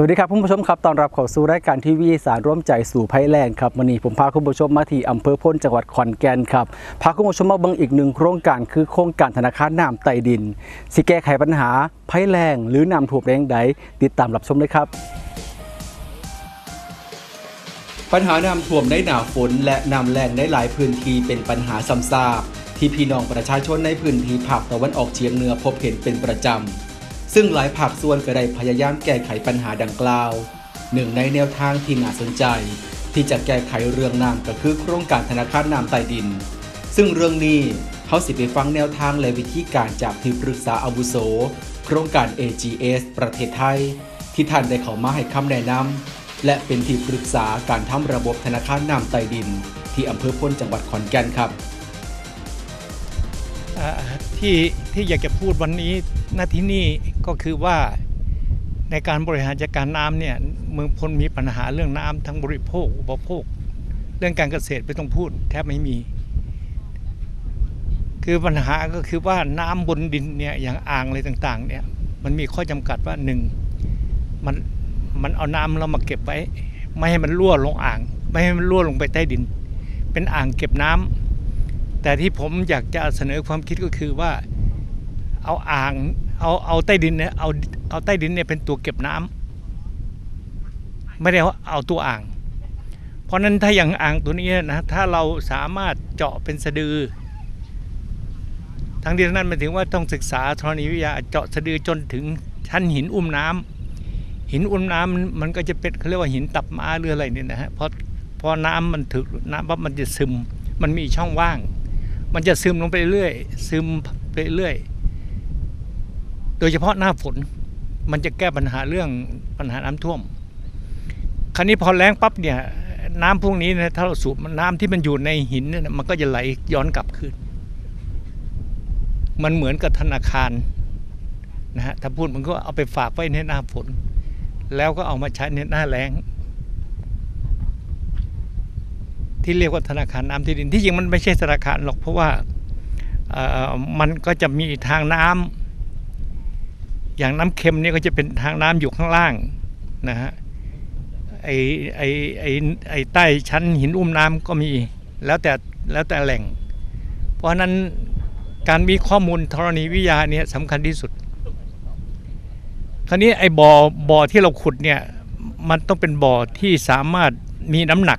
สวัสดีครับคุณผู้ชมครับตอนรับเข้าสู่รายการทีวีสารร่วมใจสู่ภัยแรงครับวันนี้ผมพาคุณผู้ชมมาที่อำเภอพ้นจังหวัดขอนแก่นครับพาคุณผู้ชมมาเบิ่งอีกหนึ่งโครงการคือโครงการธนาคารน้ำใต้ดิน สิแก้ไขปัญหาภัยแรงหรือน้ำท่วมแรงใดติดตามรับชมเลยครับ ปัญหาน้ำท่วมในหนาฝน และน้ำแรงในหลายพื้นที่เป็นปัญหาซ้ำซากที่พี่น้องประชาชนในพื้นที่ภาคตะวันออกเฉียงเหนือพบเห็นเป็นประจำ ซึ่งหลายภาคส่วนก็ได้พยายามแก้ไขปัญหาดังกล่าว หนึ่งในแนวทางที่น่าสนใจ ที่จะแก้ไขเรื่องน้ำก็คือโครงการธนาคารน้ำใต้ดิน ซึ่งเรื่องนี้เขาสิไปฟังแนวทางและวิธีการจากที่ปรึกษาอาวุโส โครงการ AGS ประเทศไทย ที่ท่านได้เข้ามาให้คำแนะนำและเป็นที่ปรึกษาการทำระบบธนาคารน้ำใต้ดิน ที่อำเภอพ้นจังหวัดขอนแก่นครับ ที่ที่อยากจะพูดวันนี้ณที่นี่ก็คือว่าในการบริหารจัดการน้ำเนี่ยเมืองพลมีปัญหาเรื่องน้ำทั้งบริโภคอุปโภค เรื่องการเกษตรไม่ต้องพูด แทบไม่มี คือปัญหาก็คือว่าน้ำบนดินเนี่ยอย่างอ่างอะไรต่างๆเนี่ยมันมีข้อจำกัดว่าหนึ่งมันมันเอาน้ำเรามาเก็บไว้ ไม่ให้มันรั่วลงอ่าง ไม่ให้มันรั่วลงไปใต้ดิน เป็นอ่างเก็บน้ำ แต่ที่ผมอยากจะเสนอความคิดก็คือว่าเอาอ่างเอาเอาใต้ดินเนี่ยเอาเอาใต้ดินเนี่ยเป็นตัวเก็บน้ำไม่ได้เอาเอาตัวอ่าง เพราะฉะนั้นถ้าอย่างอ่างตัวนี้นะถ้าเราสามารถเจาะเป็นสะดือทั้งนี้ทั้งนั้นหมายถึงว่าต้องศึกษาธรณีวิทยาเจาะสะดือจนถึงชั้นหินอุ้มน้ำหินอุ้มน้ำมันมันก็จะเป็นเขาเรียกว่าหินตับม้าหรืออะไรเนี่ยนะฮะพราะพอน้ำมันถึกน้ำปั๊บมันจะซึม มันมีช่องว่าง มันจะซึมลงไปเรื่อยซึมไปเรื่อย โดยเฉพาะหน้าฝน มันจะแก้ปัญหาเรื่องปัญหาน้ำท่วม คราวนี้พอแล้งปั๊บเนี่ย น้ำพวกนี้นะถ้าเราสูบน้ำที่มันอยู่ในหินเนี่ยมันก็จะไหลย้อนกลับคืนมันเหมือนกับธนาคารนะฮะถ้าพูดมันก็เอาไปฝากไว้ในหน้าฝน แล้วก็เอามาใช้ในหน้าแล้ง ที่เรียกว่าธนาคารน้ำที่ดินที่จริงมันไม่ใช่ธนาคารหรอกเพราะว่ามันก็จะมีทางน้ำอย่างน้ำเค็มเนี่ยก็จะเป็นทางน้ำอยู่ข้างล่างนะฮะไอไอไอไอใต้ชั้นหินอุ้มน้ำก็มีแล้วแต่แล้วแต่แหล่ง เพราะฉะนั้นการมีข้อมูลธรณีวิทยาเนี่ยสำคัญที่สุด คราวนี้ไอ้บ่อบ่อที่เราขุดเนี่ยมันต้องเป็นบ่อที่สามารถมีน้ำหนัก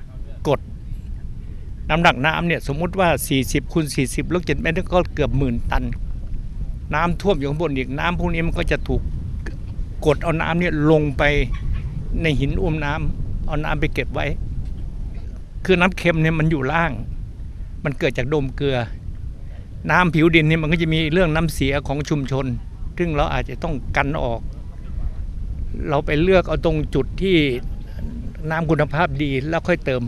น้ำหนักน้ำเนี่ยสมมุติว่า 40คูณ40ลูกเจ็ดเมตรก็เกือบหมื่นตัน น้ำท่วมอยู่ข้างบนอีกน้ำพวกนี้มันก็จะถูกกดเอาน้ำเนี่ยลงไปในหินอุ้มน้ำเอาน้ำไปเก็บไว้ คือน้ำเค็มเนี่ยมันอยู่ล่าง มันเกิดจากโดมเกลือ น้ำผิวดินเนี่ยมันก็จะมีเรื่องน้ำเสียของชุมชน ซึ่งเราอาจจะต้องกันออก เราไปเลือกเอาตรงจุดที่น้ำคุณภาพดีแล้วค่อยเติม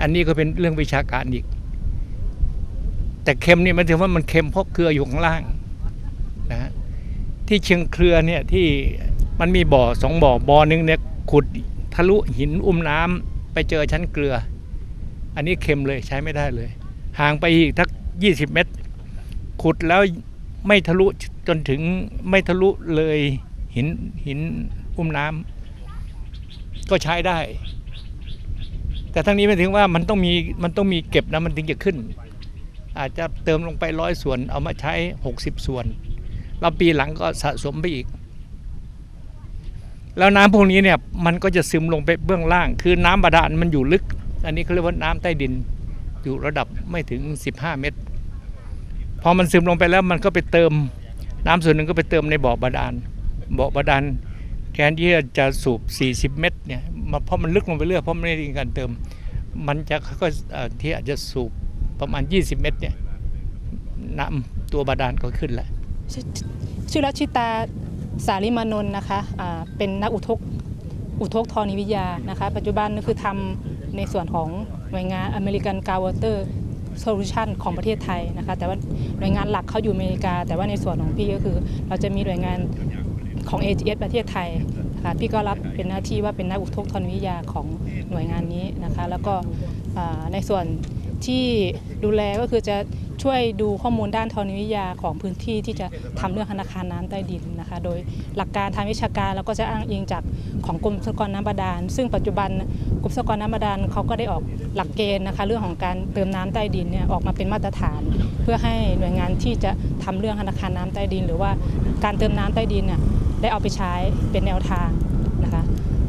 อันนี้ก็เป็นเรื่องวิชาการอีก แต่เค็มนี่มันถือว่ามันเค็มเพราะเกลืออยู่ข้างล่างนะฮะที่เชียงเครือเนี่ยที่มันมีบ่อสองบ่อบ่อหนึ่งเนี่ยขุดทะลุหินอุ้มน้ำไปเจอชั้นเกลือ อันนี้เค็มเลยใช้ไม่ได้เลย ห่างไปอีกทักยี่สิบเมตร ขุดแล้วไม่ทะลุจนถึงไม่ทะลุเลยหินหินอุ้มน้ำก็ใช้ได้ แต่ทั้งนี้หมายถึงว่ามันต้องมีมันต้องมีเก็บนะมันถึงจะขึ้น อาจจะเติมลงไปร้อยส่วน เอามาใช้ 60 ส่วน แล้วปีหลังก็สะสมไปอีก แล้วน้ำพวกนี้เนี่ยมันก็จะซึมลงไปเบื้องล่าง คือน้ำบาดาลมันอยู่ลึก อันนี้เขาเรียกว่าน้ำใต้ดินอยู่ระดับไม่ถึง 15 เมตร พอมันซึมลงไปแล้วมันก็ไปเติม น้ำส่วนหนึ่งก็ไปเติมในบ่อบาดาลบ่อบาดาลแทนที่จะสูบ 40 เมตรเนี่ย มาเพราะมันลึกลงไปเรื่อยเพราะไม่ได้มีการเติม มันจะค่อยๆเอ่อที่อาจจะสูบประมาณ 20 เมตรเนี่ยน้ำตัวบาดาลก็ขึ้นแล้วชื่อรัชิตาสาริมานนท์นะคะเป็นนักอุทกอุทกธรณีวิทยานะคะ ปัจจุบันก็คือทำในส่วนของหน่วยงานอเมริกันกาวเตอร์โซลูชันของประเทศไทยนะคะ แต่ว่าหน่วยงานหลักเขาอยู่อเมริกา แต่ว่าในส่วนของพี่ก็คือ เราจะมีหน่วยงานของ AGS ประเทศไทย คะพี่ก็รับเป็นหน้าที่ว่าเป็นนักอุทกธรณีวิทยาของหน่วยงานนี้นะคะ แล้วก็ในส่วนที่ดูแลก็คือจะช่วยดูข้อมูลด้านธรณีวิทยาของพื้นที่ที่จะทำเรื่องธนาคารน้ำใต้ดินนะคะ โดยหลักการทางวิชาการเราก็จะอ้างอิงจากของกรมทรัพยากรน้ำบาดาล ซึ่งปัจจุบันกรมทรัพยากรน้ำบาดาลเขาก็ได้ออกหลักเกณฑ์นะคะเรื่องของการเติมน้ำใต้ดินเนี่ยออกมาเป็นมาตรฐาน เพื่อให้หน่วยงานที่จะทำเรื่องธนาคารน้ำใต้ดิน หรือว่าการเติมน้ำใต้ดินเนี่ย ได้เอาไปใช้เป็นแนวทางนะคะ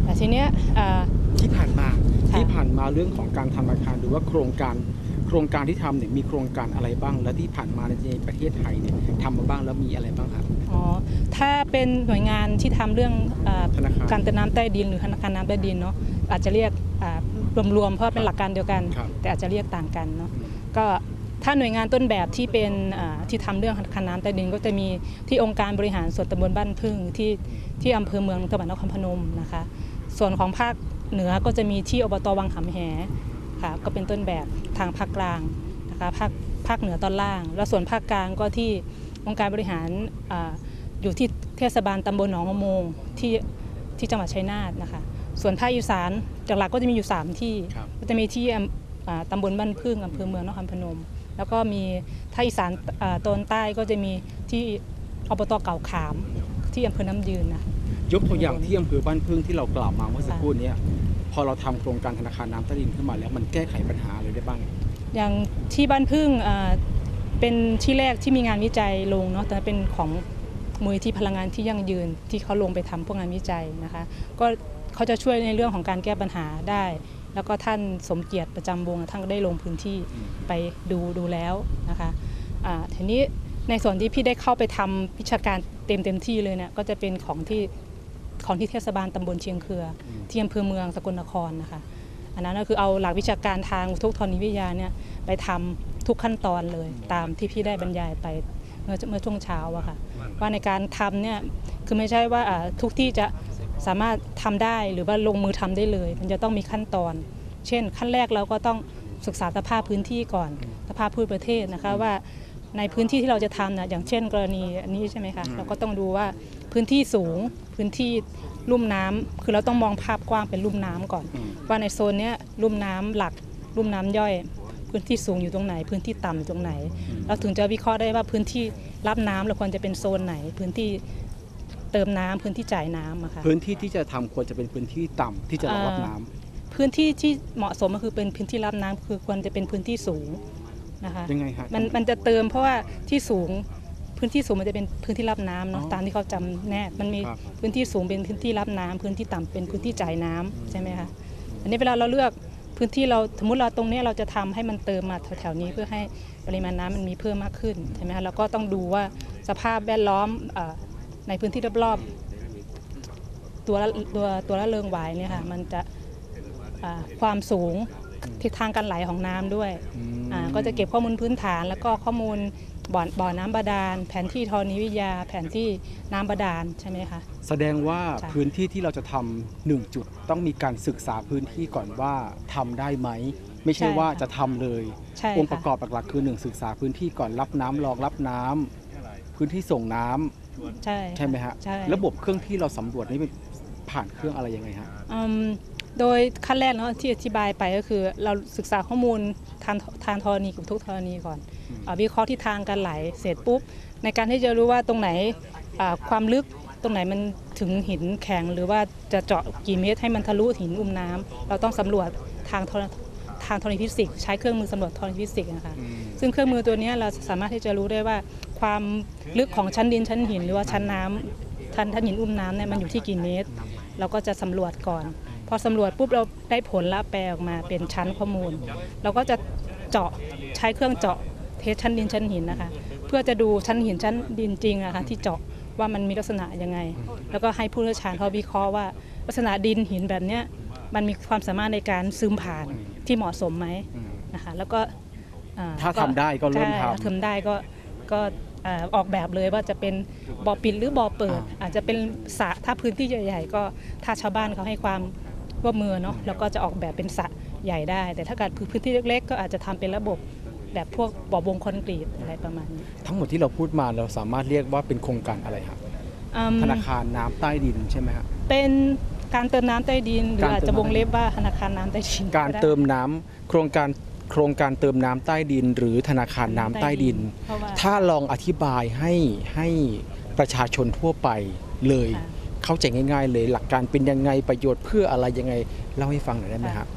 แต่ทีเนี้ยเอ่อที่ผ่านมาค่ะที่ผ่านมาเรื่องของการทำอาคารหรือว่าโครงการโครงการที่ทำเนี่ยมีโครงการอะไรบ้าง และที่ผ่านมาในประเทศไทยเนี่ยทำมาบ้างแล้วมีอะไรบ้างครับอ๋อถ้าเป็นหน่วยงานที่ทำเรื่องเออธนาคารการเติมน้ำใต้ดินหรือธนาคารน้ำใต้ดินเนาะอาจจะเรียกอ่ารวมๆเพราะเป็นหลักการเดียวกันครับแต่อาจจะเรียกต่างกันเนาะอืมก็ ถ้าหน่วยงานต้นแบบที่เป็นอ่าที่ทำเรื่องธนาคารน้ำใต้ดินก็จะมีที่องค์การบริหารส่วนตำบลบ้านพึ่งที่ที่อำเภอเมืองจังหวัดนครพนมนะคะ ส่วนของภาคเหนือก็จะมีที่อบตวังหำแหค่ะก็เป็นต้นแบบทางภาคกลางนะคะภาคภาคเหนือตอนล่าง แล้วส่วนภาคกลางก็ที่องค์การบริหารอ่าอยู่ที่เทศบาลตำบลหนองมะโมงที่ที่จังหวัดชัยนาทนะคะ ส่วนภาคอีสานจากหลักก็จะมีอยู่ 3 ที่ครับก็จะมีที่อำอ่าตำบลบ้านพึ่งอำเภอเมืองนครพนม แล้วก็มีภาคอีสานอ่าตอนใต้ก็จะมีที่อบตเก่าขามที่อำเภอน้ำยืนนะยกตัวอย่างที่อำเภอบ้านพึ่งที่เรากล่าวมาเมื่อสักครู่เนี้พอเราทำโครงการธนาคารน้ำใต้ดินขึ้นมาแล้วมันแก้ไขปัญหาอะไรได้บ้าง อย่างที่บ้านพึ่งอ่าเป็นที่แรกที่มีงานวิจัยลงเนาะแต่เป็นของมูลที่พลังงานที่ยั่งยืนที่เขาลงไปทำพวกงานวิจัยนะคะ ก็เขาจะช่วยในเรื่องของการแก้ปัญหาได้ แล้วก็ท่านสมเกียรติประจำวงศ์ท่านก็ได้ลงพื้นที่อืมไปดูดูแล้วนะคะอ่าทีนี้ในส่วนที่พี่ได้เข้าไปทำวิชาการเต็มเต็มที่เลยเนี่ยก็จะเป็นของที่ของที่เทศบาลตำบลเชียงเครืออืมที่อำเภอเมืองสกลนครนะคะอันนั้นก็คือเอาหลักวิชาการทางอุทกธรณีวิทยาเนี่ยไปทำทุกขั้นตอนเลยตามที่พี่ได้บรรยายไปเมื่อเมื่อช่วงเช้าอะค่ะว่าในการทำเนี่ยคือไม่ใช่ว่าอ่าทุกที่จะ สามารถทำได้หรือว่าลงมือทำได้เลย มันจะต้องมีขั้นตอน เช่น ขั้นแรกเราก็ต้องศึกษาสภาพพื้นที่ก่อนสภาพภูมิประเทศนะคะว่าในพื้นที่ที่เราจะทำนะอย่างเช่น กรณีอันนี้ใช่ไหมคะเราก็ต้องดูว่าพื้นที่สูงพื้นที่ลุ่มน้ำคือเราต้องมองภาพกว้างเป็นลุ่มน้ำก่อนอืมว่าในโซนเนี้ยลุ่มน้ำหลัก ลุ่มน้ำย่อย พื้นที่สูงอยู่ตรงไหน พื้นที่ต่ำอยู่ตรงไหน เราถึงจะวิเคราะห์ได้ว่าพื้นที่รับน้ำเราควรจะเป็นโซนไหน พื้นที่ เติมน้ำพื้นที่จ่ายน้ำอะค่ะ พื้นที่ที่จะทำควรจะเป็นพื้นที่ต่ำที่จะรองรับน้ำพื้นที่ที่เหมาะสมก็คือเป็นพื้นที่รับน้ำคือควรจะเป็นพื้นที่สูงนะคะ ยังไงฮะมันมันจะเติมเพราะว่าที่สูงพื้นที่สูงมันจะเป็นพื้นที่รับน้ำเนาะอ๋อตามที่เขาจำแนกมันมีครับ พื้นที่สูงเป็นพื้นที่รับน้ำพื้นที่ต่ำเป็นพื้นที่จ่ายน้ำใช่ไหมคะอันนี้เวลาเราเลือกพื้นที่เราสมมติเราตรงเนี้ยเราจะทำให้มันเติมมาแถวๆนี้เพื่อให้ปริมาณน้ำมันมีเพิ่มมากขึ้นใช่ไหมคะแล้วก็ต้องดูว่าสภาพแวดล้อมเอ่อ ในพื้นที่รอบๆตัวละตัวตัวละเริงหวายเนี่ยค่ะมันจะอ่าความสูงทิศทางการไหลของน้ำด้วยอืมอ่าก็จะเก็บข้อมูลพื้นฐาน แล้วก็ข้อมูลบ่อบ่อน้ำบาดาล แผนที่ธรณีวิทยา แผนที่น้ำบาดาลใช่ไหมคะ แสดงว่าค่ะพื้นที่ที่เราจะทำหนึ่งจุดต้องมีการศึกษาพื้นที่ก่อนว่าทำได้ไหม ไม่ใช่ว่าจะทำเลยใช่องค์ประกค่ะอบหลักๆคือหนึ่งศึกษาพื้นที่ก่อนรับน้ำรองรับน้ำพื้นที่ส่งน้ำ ใช่ใช่ไหมฮะใช่ระบบเครื่องที่เราสำรวจนี่เป็นผ่านเครื่องอะไรยังไงฮะอืมโดยขั้นแรกเนาะที่อธิบายไปก็คือ เราศึกษาข้อมูลทางทางธรณีกับทุกธรณีก่อนอืมอาวิเคราะห์ที่ทางการไหลเสร็จปุ๊บ ในการที่จะรู้ว่าตรงไหนอ่าความลึกตรงไหนมันถึงหินแข็งหรือว่าจะเจาะกี่เมตรให้มันทะลุหินอุ้มน้ำเราต้องสำรวจทางธรทางธรณีฟิสิกส์ใช้เครื่องมือสำรวจธรณีฟิสิกส์นะคะซึ่งเครื่องมือตัวเนี้ยเราสามารถที่จะรู้ได้ว่า ความลึกของชั้นดินชั้นหิน หรือว่าชั้นน้ำชั้นชั้นหินอุ้มน้ำเนี่ยมันอยู่ที่กี่เมตร เราก็จะสำรวจก่อน พอสำรวจปุ๊บเราได้ผลละแปลออกมาเป็นชั้นข้อมูล เราก็จะเจาะใช้เครื่องเจาะเทสชั้นดินชั้นหินนะคะ เพื่อจะดูชั้นหินชั้นดินจริงอะค่ะที่เจาะว่ามันมีลักษณะยังไง แล้วก็ให้ผู้เชี่ยวชาญเขาวิเคราะห์ว่าลักษณะดินหินแบบเนี้ยมันมีความสามารถในการซึมผ่านที่เหมาะสมไหมอืมนะคะแล้วก็อ่ถ้าทำได้ก็เริ่มใช่ทำถ้าทำได้ก็ก็ อ่าออกแบบเลยว่าจะเป็นบ่อปิดหรือบ่อเปิดอ่าอาจจะเป็นสระถ้าพื้นที่ใหญ่ ๆ ก็ถ้าชาวบ้านเขาให้ความร่วมมือเนาะแล้วก็จะออกแบบเป็นสระใหญ่ได้ แต่ถ้าเกิดพื้นที่เล็กๆ ก็อาจจะทำเป็นระบบแบบพวกบ่อวงคอนกรีตอะไรประมาณนี้ทั้งหมดที่เราพูดมาเราสามารถเรียกว่าเป็นโครงการอะไรครับอืมธนาคารน้ำใต้ดินใช่ไหมฮะเป็นการเติมน้ำใต้ดินหรือการอาจเติมจะวงเล็บว่าธนาคารน้ำใต้ดินการได้เติมน้ำโครงการ โครงการเติมน้ำใต้ดิน หรือธนาคารน้ำใต้ดินเพราะว่าถ้าลองอธิบายให้ให้ประชาชนทั่วไปเลยค่ะเข้าใจง่าย ๆ เลยหลักการเป็นยังไงประโยชน์เพื่ออะไรยังไงเล่าให้ฟังหน่อยได้ไหมครับ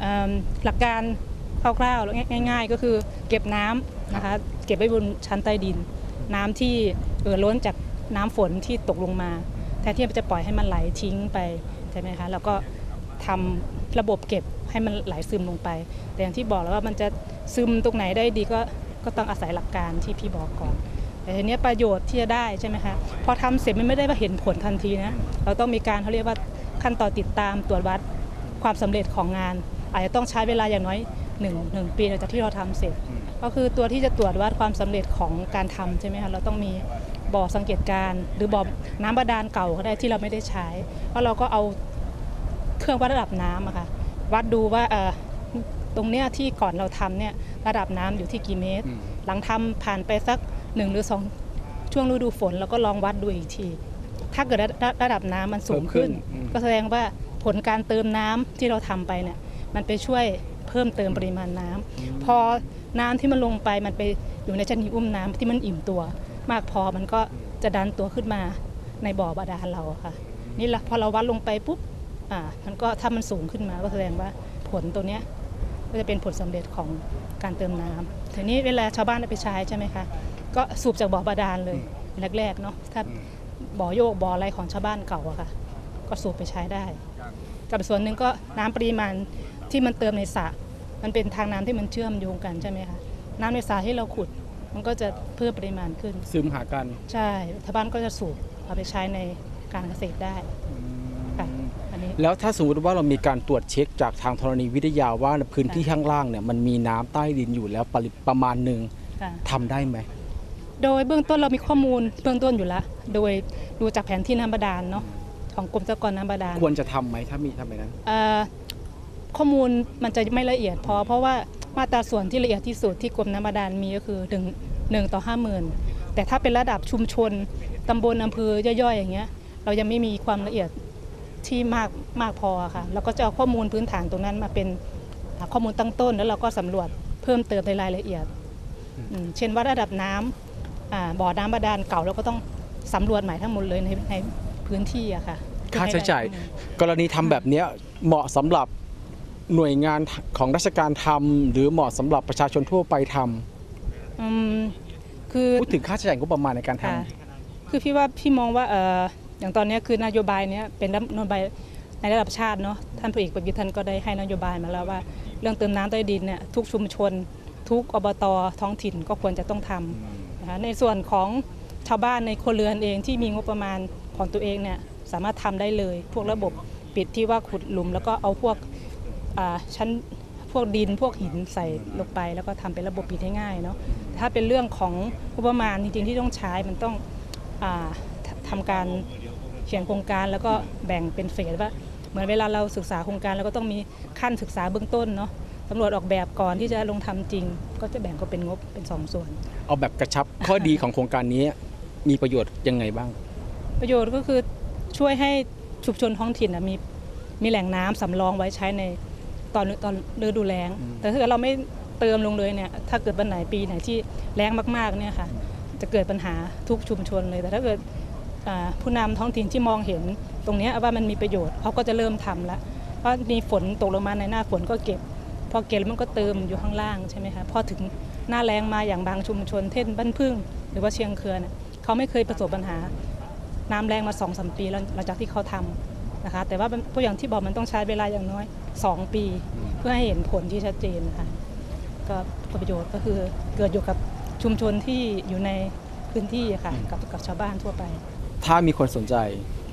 เอิ่มหลักการคร่าวๆแล้วง่าย ๆ ก็คือเก็บน้ำนะคะเก็บไว้บนชั้นใต้ดิน น้ำที่เอ่อล้นจากน้ำฝนที่ตกลงมา แทนที่จะปล่อยให้มันไหลทิ้งไปใช่ไหมคะแล้วก็ทำระบบเก็บ ให้มันไหลซึมลงไป แต่อย่างที่บอกแล้วว่ามันจะซึมตรงไหนได้ดีก็ก็ต้องอาศัยหลักการที่พี่บอกก่อน แต่ทีนี้ประโยชน์ที่จะได้ใช่ไหมคะพอทำเสร็จมันไม่ได้ว่าเห็นผลทันทีนะเราต้องมีการเขาเรียกว่าขั้นตอนติดตามตรวจวัดความสำเร็จของงาน อาจจะต้องใช้เวลาอย่างน้อยหนึ่งหนึ่งปีหลังจากที่เราทำเสร็จ ก็คือตัวที่จะตรวจวัดความสำเร็จของการทำใช่ไหมคะเราต้องมีบ่อสังเกตการหรือบ่อน้ำบาดาลเก่าก็ได้ที่เราไม่ได้ใช้แล้วเราก็เอาเครื่องวัดระดับน้ำอะค่ะ วัดดูว่าเอ่อตรงเนี้ยที่ก่อนเราทำเนี่ยระดับน้ำอยู่ที่กี่เมตรอืมหลังทำผ่านไปสักหนึ่งหรือสองช่วงฤดูฝนเราก็ลองวัดดูอีกที ถ้าเกิดระระระดับน้ำมันสูงขึ้น เพิ่มขึ้นอืม ก็แสดงว่าผลการเติมน้ำที่เราทำไปเนี่ยมันไปช่วยเพิ่มเติมปริมาณน้ำพอน้ำที่มันลงไปมันไปอยู่ในชนิดอุ้มน้ำที่มันอิ่มตัว มากพอมันก็จะดันตัวขึ้นมาในบ่อบาดาลเราอะค่ะ นี่แหละพอเราวัดลงไปปุ๊บ อ่ามันก็ถ้ามันสูงขึ้นมาก็แสดงว่าผลตัวเนี้ยก็จะเป็นผลสำเร็จของการเติมน้ำทีนี้เวลาชาวบ้านเอาไปใช้ใช่ไหมคะก็สูบจากบ่อบาดาลเลยแรกๆเนาะถ้าบ่อโยกบ่ออะไรของชาวบ้านเก่าอะค่ะ ก็สูบไปใช้ได้ กับส่วนหนึ่งก็น้ำปริมาณที่มันเติมในสระมันเป็นทางน้ำที่มันเชื่อมโยงกันใช่ไหมคะน้ำในสระที่เราขุดมันก็จะเพิ่มปริมาณขึ้น ซึมหากัน ใช่ชาวบ้านก็จะสูบเอาไปใช้ในการเกษตรได้ค่ะอันนี้ แล้วถ้าสมมติว่าเรามีการตรวจเช็คจากทางธรณีวิทยาว่าพื้นที่ข้างล่างเนี่ยมันมีน้ำใต้ดินอยู่แล้วปริประมาณหนึ่งค่ะทำได้ไหม โดยเบื้องต้นเรามีข้อมูลเบื้องต้นอยู่แล้ว โดยดูจากแผนที่น้ำบาดาลเนาะของกรมทรัพยากรน้ำบาดาลควรจะทำไหมถ้ามีทำแบบนั้นเอ่อข้อมูลมันจะไม่ละเอียดพอเพราะว่ามาตราส่วนที่ละเอียดที่สุดที่กรมน้ำบาดาลมีก็คือหนึ่งหนึ่งต่อห้าหมื่นแต่ถ้าเป็นระดับชุมชนตำบลอำเภอย่อยๆอย่างเงี้ย เรายังไม่มีความละเอียด ที่มากมากพอค่ะเราก็จะเอาข้อมูลพื้นฐานตรงนั้นมาเป็นอ่าข้อมูลตั้งต้น แล้วเราก็สำรวจเพิ่มเติมในรายละเอียดอืมเช่นว่าระดับน้ำอ่าบ่อน้ำบาดาลเก่าเราก็ต้องสำรวจใหม่ทั้งหมดเลยในในพื้นที่อะค่ะค่าใช้จ่ายกรณีทำแบบเนี้ยเหมาะสำหรับหน่วยงานของราชการทำหรือเหมาะสำหรับประชาชนทั่วไปทำอืมคือพูดถึงค่าใช้จ่ายงบประมาณในการทค่ะคือพี่ว่าพี่มองว่าเอย่างตอนนี้คือนโยบายเนี้ยเป็นนโยบายในระดับชาติเนาะท่านพลเอกประยุทธ์ท่านก็ได้ให้นโยบายมาแล้วว่า เรื่องเติมน้ำใต้ดินเนี่ยทุกชุมชน ทุกอบตท้องถิ่นก็ควรจะต้องทำนะคะในส่วนของชาวบ้านในครัวเรือนเองที่มีงบประมาณของตัวเองเนี่ยสามารถทำได้เลย พวกระบบปิดที่ว่าขุดหลุม แล้วก็เอาพวกชั้นพวกดินพวกหินใส่ลงไป แล้วก็ทำเป็นระบบปิดให้ง่ายเนาะถ้าเป็นเรื่องของงบประมาณจริงๆที่ต้องใช้มันต้องอททำการ ขียนโครงการแล้วก็แบ่งเป็นเฟสว่า เหมือนเวลาเราศึกษาโครงการเราก็ต้องมีขั้นศึกษาเบื้องต้นเนาะสำรวจออกแบบก่อนที่จะลงทำจริง ก็จะแบ่งก็เป็นงบเป็นสองส่วนำเอาแบบกระชับข้อดีของโครงการนี้มีประโยชน์ยังไงบ้าง ประโยชน์ก็คือช่วยให้ชุมชนท้องถิ่นนะมีมีแหล่งน้ำสำรองไว้ใช้ในตอนตอนฤดูแล้งอืมแต่ถ้าเกิดเราไม่เติมลงเลยเนี่ยถ้าเกิดวันไหนปีไหนที่แล้งมากๆเนี่ยค่ะจะเกิดปัญหาทุกชุมชนเลยแต่ถ้าเกิดอ่า ผู้นำท้องถิ่นที่มองเห็นตรงนี้ว่ามันมีประโยชน์เขาก็จะเริ่มทำละเพราะมีฝนตกลงมาในหน้าฝนก็เก็บ พอเก็บแล้วมันก็เติมอยู่ข้างล่างใช่ไหมคะพอถึงหน้าแรงมาอย่างบางชุมชนเช่นบ้านพึ่ง หรือว่าเชียงเคือนน่ะเขาไม่เคยประสบปัญหา น้ำแรงมา2องสมปีหลังจากที่เขาทำนะคะแต่ว่ามันพวกอย่างที่บอกมันต้องใช้เวลาอย่างน้อย 2 ปี เพื่อให้เห็นผลที่ชัดเจนนะคะก็ประโยชน์ก็คือเกิดอยู่กับชุมชนที่อยู่ในพื้นที่ค่ะกับกับชาวบ้านทั่วไป ถ้ามีคนสนใจ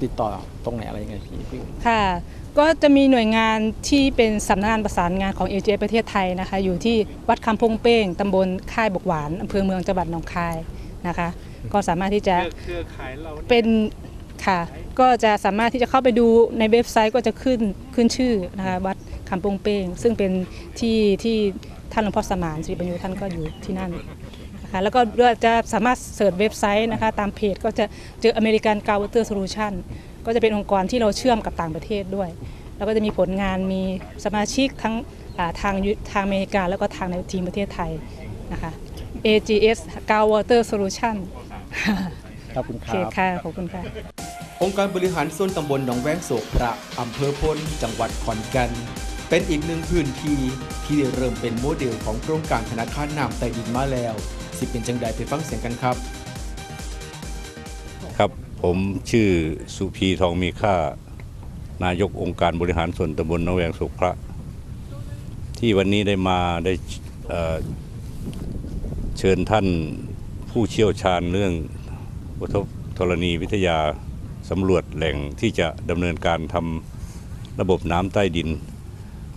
ติดต่อตรงไหนอะไรยังไงพี่พี่ค่ะ ก็จะมีหน่วยงานที่เป็นสำนักงานประสานงานของเอเจประเทศไทยนะคะ อยู่ที่วัดคำพงเป้งตำบลค่ายบกหวานอำเภอเมืองจังหวัดหนองคายนะคะ ก็สามารถที่จะเครือข่ายเราเป็นค่ะ ก็จะสามารถที่จะเข้าไปดูในเว็บไซต์ก็จะขึ้นขึ้นชื่อนะคะวัดคำปงเป้งซึ่งเป็นที่ที่ท่านหลวงพ่อสมานสิริปัญโยท่านก็อยู่ที่นั่น นะคะแล้วก็จะสามารถเสิร์ชเว็บไซต์นะคะตามเพจก็จะเจออเมริกันกาวเตอร์โซลูชันก็จะเป็นองค์กรที่เราเชื่อมกับต่างประเทศด้วย แล้วก็จะมีผลงานมีสมาชิกทั้งอ่าทางยุทางอเมริกาแล้วก็ทางในทีมประเทศไทยนะคะ AGS g a Water Solution ขอบคุณโอคเครับค่ะขอบคุณค่ะองค์การบริหารส่วนตำบลหนองแวงโศกพระอำเภอพลจังหวัดขอนแก่นเป็นอีกหนึ่งพื้นที่ที่ได้เริ่มเป็นโมเดลของโครงการธนาคารน้ำใต้ดินมาแล้ว สิเป็นจังใดไปฟังเสียงกันครับ ครับผมชื่อสุพีทองมีค่า นายกองค์การบริหารส่วนตำบลนแวงสุขพระ ที่วันนี้ได้มาได้เเชิญท่านผู้เชี่ยวชาญเรื่องอุทธรณีวิทยาสำรวจแหล่งที่จะดำเนินการทำระบบน้ำใต้ดิน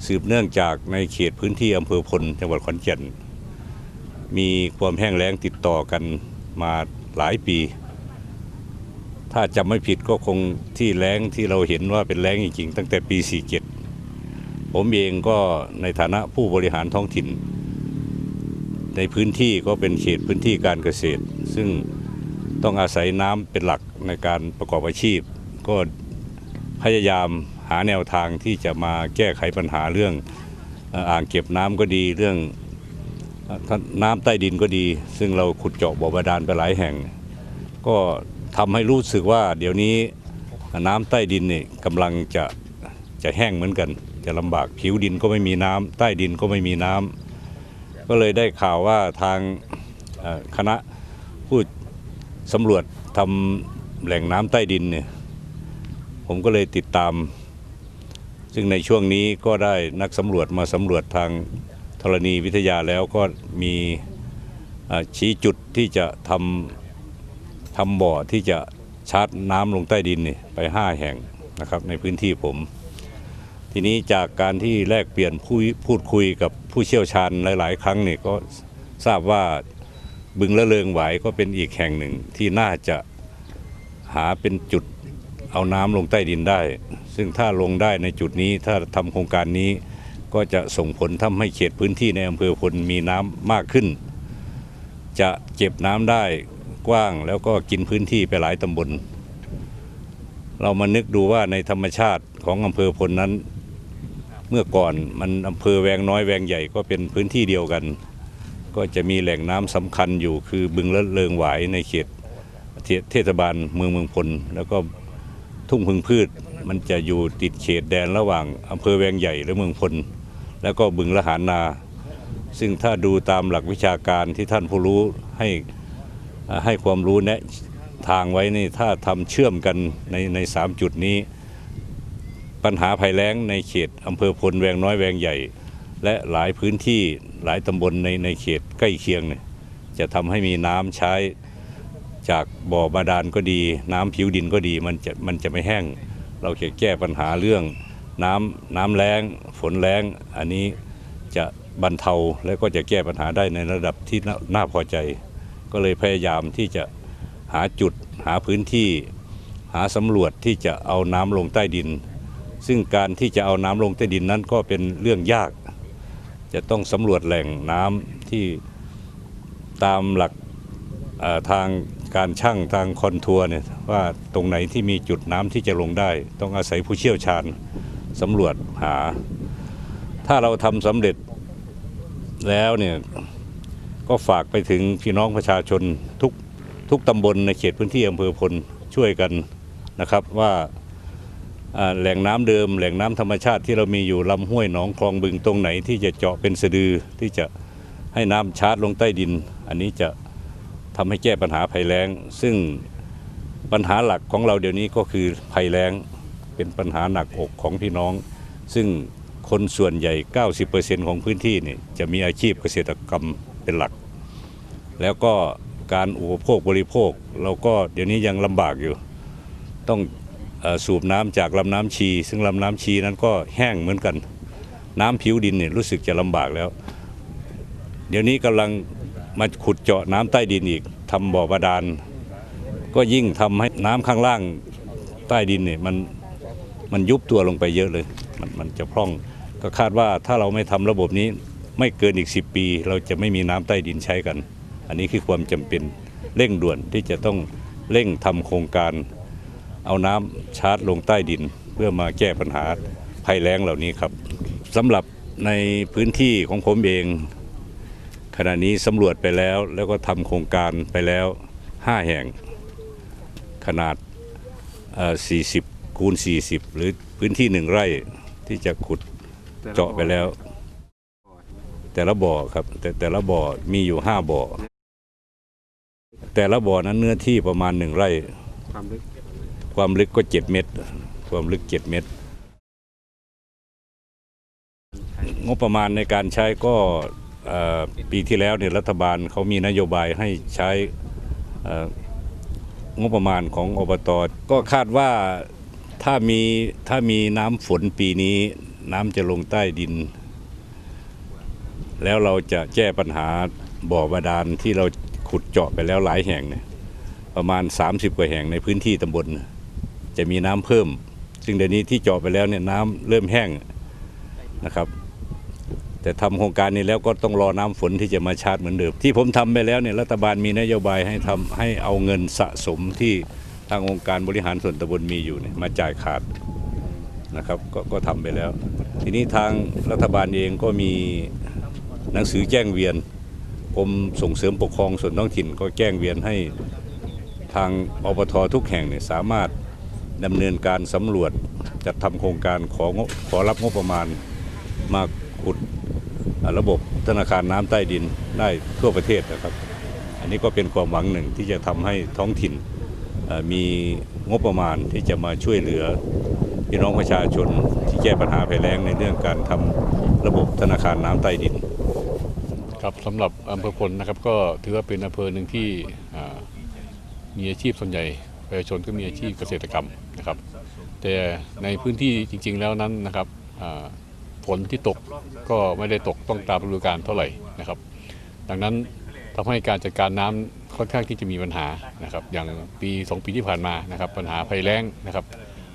สืบเนื่องจากในเขตพื้นที่อำเภอพลจังหวัดขอนแก่น มีความแห้งแล้งติดต่อกันมาหลายปี ถ้าจำไม่ผิดก็คงที่แรงที่เราเห็นว่าเป็นแรงจริงๆตั้งแต่ปี 47 ผมเองก็ในฐานะผู้บริหารท้องถิ่น ในพื้นที่ก็เป็นเขตพื้นที่การเกษตร ซึ่งต้องอาศัยน้ำเป็นหลักในการประกอบอาชีพ ก็พยายามหาแนวทางที่จะมาแก้ไขปัญหาเรื่องอ่างเก็บน้ำก็ดีเรื่อง น้ำใต้ดินก็ดี ซึ่งเราขุดเจาะบ่อบาดาลไปหลายแห่ง ก็ทำให้รู้สึกว่าเดี๋ยวนี้น้ำใต้ดินนี่กำลังจะจะแห้งเหมือนกัน จะลำบากผิวดินก็ไม่มีน้ำใต้ดินก็ไม่มีน้ำก็เลยได้ข่าวว่าทางคณะผู้สำรวจทำแหล่งน้ำใต้ดินเนี่ยผมก็เลยติดตาม ซึ่งในช่วงนี้ก็ได้นักสำรวจมาสำรวจทาง ธรณีวิทยาแล้วก็มีชี้จุดที่จะทำทำบ่อที่จะชาร์จน้ำลงใต้ดินนี่ไป 5 แห่งนะครับในพื้นที่ผม ทีนี้จากการที่แลกเปลี่ยนผู้พูดคุยกับผู้เชี่ยวชาญหลาย ๆ ครั้งนี่ก็ทราบว่าบึงละเริงไหวก็เป็นอีกแห่งหนึ่งที่น่าจะหาเป็นจุดเอาน้ำลงใต้ดินได้ ซึ่งถ้าลงได้ในจุดนี้ถ้าทำโครงการนี้ ก็จะส่งผลทำให้เขตพื้นที่ในอำเภอพลมีน้ำมากขึ้น จะเก็บน้ำได้กว้างแล้วก็กินพื้นที่ไปหลายตำบล เรามานึกดูว่าในธรรมชาติของอำเภอพลนั้น เมื่อก่อนมันอำเภอแวงน้อยแวงใหญ่ก็เป็นพื้นที่เดียวกัน ก็จะมีแหล่งน้ำสำคัญอยู่คือบึงละเริงหวายในเขตเทเทศบาลเมืองเมืองพล แล้วก็ทุ่งพึงพืชมันจะอยู่ติดเขตแดนระหว่างอำเภอแวงใหญ่และเมืองพล แล้วก็บึงละหารนา ซึ่งถ้าดูตามหลักวิชาการที่ท่านผู้รู้ให้ให้ความรู้แนะทางไว้นี่ถ้าทำเชื่อมกันในในสามจุดนี้ ปัญหาภัยแล้งในเขตอำเภอพลแวงน้อยแวงใหญ่ และหลายพื้นที่หลายตำบลในในเขตใกล้เคียงเนี่ยจะทำให้มีน้ำใช้จากบ่อบาดาลก็ดี น้ำผิวดินก็ดีมันจะมันจะไม่แห้ง เราจะแก้ปัญหาเรื่อง น้ำน้ำแล้งฝนแล้งอันนี้จะบรรเทาและก็จะแก้ปัญหาได้ในระดับที่น่าพอใจ ก็เลยพยายามที่จะหาจุดหาพื้นที่ หาสำรวจที่จะเอาน้ำลงใต้ดิน ซึ่งการที่จะเอาน้ำลงใต้ดินนั้นก็เป็นเรื่องยาก จะต้องสำรวจแหล่งน้ำที่ตามหลักทางการช่างทางคอนทัวร์เนี่ยว่าตรงไหนที่มีจุดน้ำที่จะลงได้ ต้องอาศัยผู้เชี่ยวชาญ สำรวจหา ถ้าเราทำสำเร็จแล้วเนี่ยก็ฝากไปถึงพี่น้องประชาชนทุกทุกตำบลในเขตพื้นที่อำเภอพลช่วยกันนะครับว่าแหล่งน้ำเดิมแหล่งน้ำธรรมชาติที่เรามีอยู่ลำห้วยหนองคลองบึงตรงไหนที่จะเจาะเป็นสะดือที่จะให้น้ำชาร์จลงใต้ดิน อันนี้จะทำให้แก้ปัญหาภัยแล้ง ซึ่งปัญหาหลักของเราเดี๋ยวนี้ก็คือภัยแล้ง เป็นปัญหาหนักอกของพี่น้อง ซึ่งคนส่วนใหญ่ 90%ของพื้นที่นี่จะมีอาชีพเกษตรกรรมเป็นหลัก แล้วก็การอุปโภคบริโภค เราก็เดี๋ยวนี้ยังลำบากอยู่ ต้องอสูบน้ำจากลำน้ำชี ซึ่งลำน้ำชีนั้นก็แห้งเหมือนกัน น้ำผิวดินเนี่ยรู้สึกจะลำบากแล้ว เดี๋ยวนี้กำลังมาขุดเจาะน้ำใต้ดินอีกทำบ่อบาดาลก็ยิ่งทำให้น้ำข้างล่างใต้ดินเนี่ยมัน มันยุบตัวลงไปเยอะเลย มันมันจะพร่อง ก็คาดว่าถ้าเราไม่ทำระบบนี้ไม่เกินอีก 10 ปี เราจะไม่มีน้ำใต้ดินใช้กัน อันนี้คือความจำเป็นเร่งด่วนที่จะต้องเร่งทำโครงการ เอาน้ำชาร์จลงใต้ดิน เพื่อมาแก้ปัญหาภัยแล้งเหล่านี้ครับสำหรับในพื้นที่ของผมเอง ขณะนี้สำรวจไปแล้วแล้วก็ทำโครงการไปแล้ว 5 แห่งขนาดเอ่อ40 คูณ 40 หรือพื้นที่หนึ่งไร่ที่จะขุดเจาะไปแล้ว แต่ละบ่อครับ แต่แต่ละบ่อมีอยู่ 5 บ่อ แต่ละบ่อนั้นเนื้อที่ประมาณหนึ่งไร่ ความลึกความลึกก็ 7 เมตร ความลึก 7 เมตร งบประมาณในการใช้ก็เอ่อปีที่แล้วเนี่ยรัฐบาลเขามีนโยบายให้ใช้เอ่องบประมาณของอบตก็คาดว่า ถ้ามีถ้ามีน้ำฝนปีนี้ น้ำจะลงใต้ดิน แล้วเราจะแก้ปัญหาบ่อบาดาลที่เราขุดเจาะไปแล้วหลายแห่งเนี่ยประมาณ 30 กว่าแห่งในพื้นที่ตำบล จะมีน้ำเพิ่ม ซึ่งเดี๋ยวนี้ที่เจาะไปแล้วเนี่ยน้ำเริ่มแห้งนะครับ แต่ทำโครงการนี้แล้วก็ต้องรอน้ำฝนที่จะมาชาร์จเหมือนเดิม ที่ผมทำไปแล้วเนี่ยรัฐบาลมีนโยบายให้ทำให้เอาเงินสะสมที่างองค์การบริหารส่วนตำบลมีอยู่เนี่ยมาจ่ายขาดนะครับกก็ทำไปแล้ว ทีนี้ทางรัฐบาลเองก็มีหนังสือแจ้งเวียนกรมส่งเสริมปกครองส่วนท้องถิ่นก็แจ้งเวียนให้ทางอบททุกแห่งเนี่ยสามารถดำเนินการสำรวจจัดทำโครงการของขอรับงบประมาณมาขุดระบบธนาคารน้ำใต้ดินได้ทั่วประเทศนะครับ อันนี้ก็เป็นความหวังหนึ่งที่จะทำให้ท้องถิ่น มีงบประมาณที่จะมาช่วยเหลือพี่น้องประชาชนที่แก้ปัญหาภัยแล้งในเรื่องการทำระบบธนาคารน้ำใต้ดิน ครับสำหรับอำเภอพลนะครับก็ถือว่าเป็นอำเภอหนึ่งที่มีอาชีพส่วนใหญ่ประชาชนก็มีอาชีพเกษตรกรรมนะครับ แต่ในพื้นที่จริง ๆ แล้วนั้นนะครับฝนที่ตกก็ไม่ได้ตกต้องตามฤดูกาลเท่าไหร่นะครับ ดังนั้นทำให้การจัดการน้ำ ค่อนข้างที่จะมีปัญหานะครับอย่างปี 2 ปีที่ผ่านมานะครับปัญหาภัยแล้งนะครับ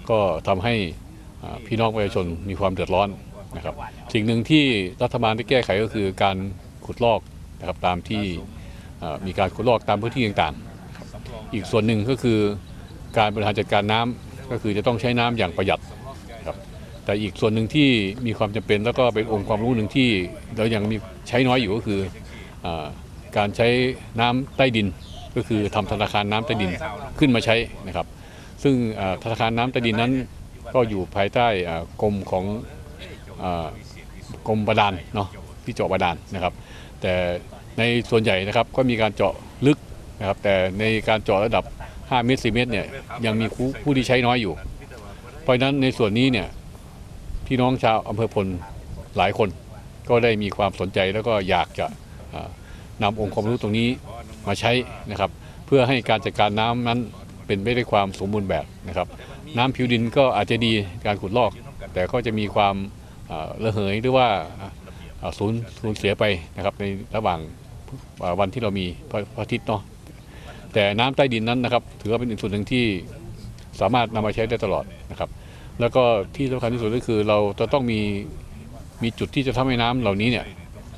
ก็ทำให้พี่น้องประชาชนมีความเดือดร้อนนะครับ สิ่งหนึ่งที่รัฐบาลได้แก้ไขก็คือการขุดลอกนะครับตามที่มีการขุดลอกตามพื้นที่ต่างๆ อีกส่วนหนึ่งก็คือการบริหารจัดการน้ำก็คือจะต้องใช้น้ำอย่างประหยัดครับแต่อีกส่วนหนึ่งที่มีความจำเป็นแล้วก็เป็นองค์ความรู้หนึ่งที่เรายังมีใช้น้อยอยู่ก็คือ การใช้น้ำใต้ดิน ก็คือทำธนาคารน้ำใต้ดินขึ้นมาใช้นะครับ ซึ่งธนาคารน้ำใต้ดินนั้น ก็อยู่ภายใต้กรมของอกรมบาดาลเนาะที่เจาะบาดาลนะครับ แต่ในส่วนใหญ่นะครับก็มีการเจาะลึกนะครับแต่ในการเจาะระดับ 5 เมตร4เมตรเนี่ยยังมีผู้ที่ใช้น้อยอยู่ เพราะฉะนั้นในส่วนนี้เนี่ยพี่น้องชาวอำเภอพลหลายคนก็ได้มีความสนใจแล้วก็อยากจะ นำองค์ความรู้ตรงนี้มาใช้นะครับ เพื่อให้การจัดการน้ำนั้นเป็นไปด้วยความสมบูรณ์แบบนะครับ น้ำผิวดินก็อาจจะดีการขุดลอก แต่ก็จะมีความระเหยหรือว่าสูญสูญเสียไปนะครับในระหว่างวันที่เรามีพระอาทิตย์เนาะแต่น้ำใต้ดินนั้นนะครับ ถือว่าเป็นอีกส่วนหนึ่งที่สามารถนำมาใช้ได้ตลอดนะครับ แล้วก็ที่สำคัญที่สุดก็คือเราจะต้องมีมีจุดที่จะทำให้น้ำเหล่านี้เนี่ย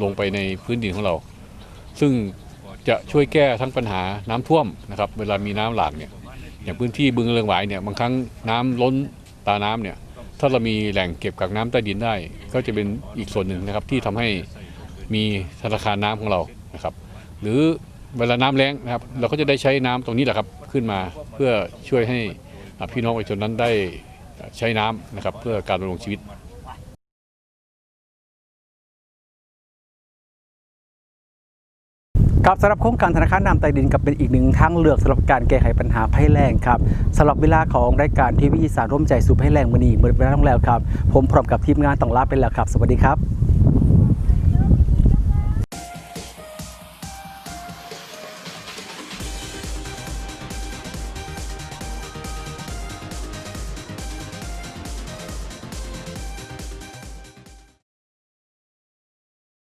ลงไปในพื้นดินของเรา ซึ่งจะช่วยแก้ทั้งปัญหาน้ำท่วมนะครับเวลามีน้ำหลากเนี่ยอย่างพื้นที่บึงเรืองหวายเนี่ยบางครั้งน้ำล้นตาน้ำเนี่ยถ้าเรามีแหล่งเก็บกักน้ำใต้ดินได้ ก็จะเป็นอีกส่วนหนึ่งนะครับที่ทำให้มีธนาคารน้ำของเรานะครับ หรือเวลาน้ำแล้งนะครับ เราก็จะได้ใช้น้ำตรงนี้แหละครับขึ้นมาเพื่อช่วยให้พี่น้องประชาชนนั้นได้ใช้น้ำนะครับเพื่อการดำรงชีวิต ครับสำหรับโครงการธนาคารน้ำใต้ดินกับเป็นอีกหนึ่งทางเลือกสำหรับการแก้ไขปัญหาภัยแล้งครับสำหรับเวลาของรายการทีวีสานร่วมใจสู่ภัยแล้งมือนีมือเวลาต้องแล้วครับ ผมพร้อมกับทีมงานต้องลาไปแล้วครับ สวัสดีครับ